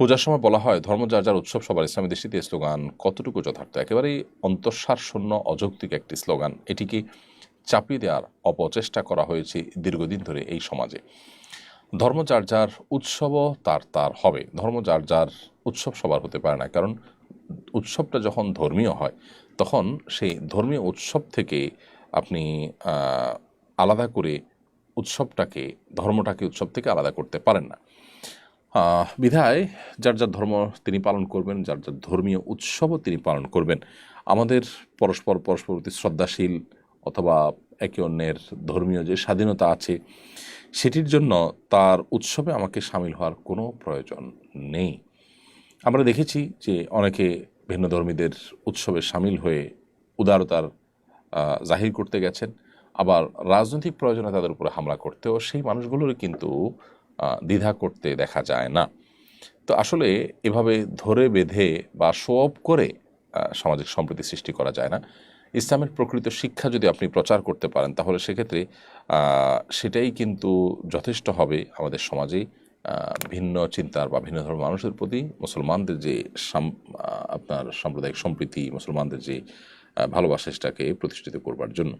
পূজার সময় বলা হয়, ধর্ম যার যার উৎসব, সবার ইসলামী দৃষ্টিতে স্লোগান কতটুকু যথার্থ? একেবারেই অন্তঃসার শূন্য অযৌক্তিক একটি স্লোগান। এটিকে চাপিয়ে দেওয়ার অপচেষ্টা করা হয়েছে দীর্ঘদিন ধরে এই সমাজে। ধর্ম যার যার উৎসবও তার তার হবে। ধর্ম যার যার উৎসব সবার হতে পারে না। কারণ উৎসবটা যখন ধর্মীয় হয়, তখন সেই ধর্মীয় উৎসব থেকে আপনি আলাদা করে উৎসবটাকে, ধর্মটাকে উৎসব থেকে আলাদা করতে পারেন না। বিধায় যার যার ধর্ম তিনি পালন করবেন, যার যার ধর্মীয় উৎসবও তিনি পালন করবেন। আমাদের পরস্পর পরস্পর প্রতি শ্রদ্ধাশীল অথবা একে অন্যের ধর্মীয় যে স্বাধীনতা আছে, সেটির জন্য তার উৎসবে আমাকে সামিল হওয়ার কোনো প্রয়োজন নেই। আমরা দেখেছি যে অনেকে ভিন্ন ধর্মীদের উৎসবে সামিল হয়ে উদারতার জাহির করতে গেছেন। আবার রাজনৈতিক প্রয়োজনে তাদের উপরে হামলা করতেও সেই মানুষগুলোর কিন্তু দ্বিধা করতে দেখা যায় না। তো আসলে এভাবে ধরে বেঁধে বা শোঅপ করে সামাজিক সম্প্রীতি সৃষ্টি করা যায় না। ইসলামের প্রকৃত শিক্ষা যদি আপনি প্রচার করতে পারেন, তাহলে সেক্ষেত্রে সেটাই কিন্তু যথেষ্ট হবে আমাদের সমাজে। ভিন্ন চিন্তার বা ভিন্ন ধর্মের মানুষের প্রতি মুসলমানদের যে আপনার সাম্প্রদায়িক সম্প্রীতি, মুসলমানদের যে ভালোবাসা, সেটাকে প্রতিষ্ঠিত করবার জন্য।